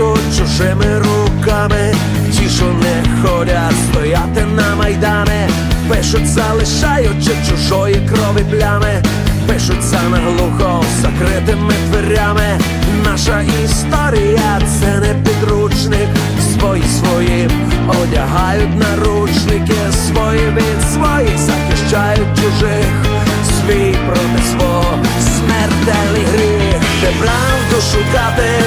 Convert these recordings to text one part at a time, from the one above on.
пишуть чужими руками, ті, що не ходять стояти на майдани, пишуть, залишаючи чужої крові плями, пишуть за наглухо закритими дверями. Наша історія це не підручник, свої свої одягають наручники, свої від своїх захищають чужих, свій проти свого смертельний гріх, де правду шукати,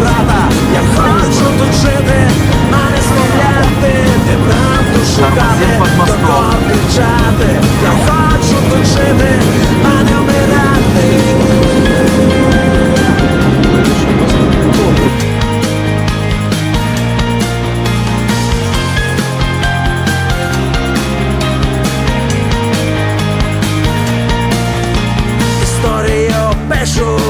брата. Я хочу тут жити, а не стріляти, де правду шукати, до кого кричати. Я хочу тут жити, а не вмирати. Історію пишуть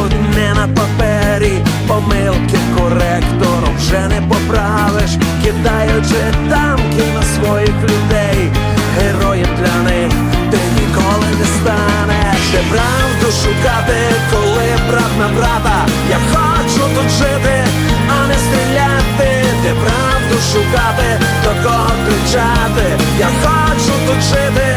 кидаючи танки на своїх людей, героєм для них ти ніколи не станеш. Де правду шукати, коли брат на брата. Я хочу тут жити, а не стріляти, де правду шукати, до кого кричати. Я хочу тут жити,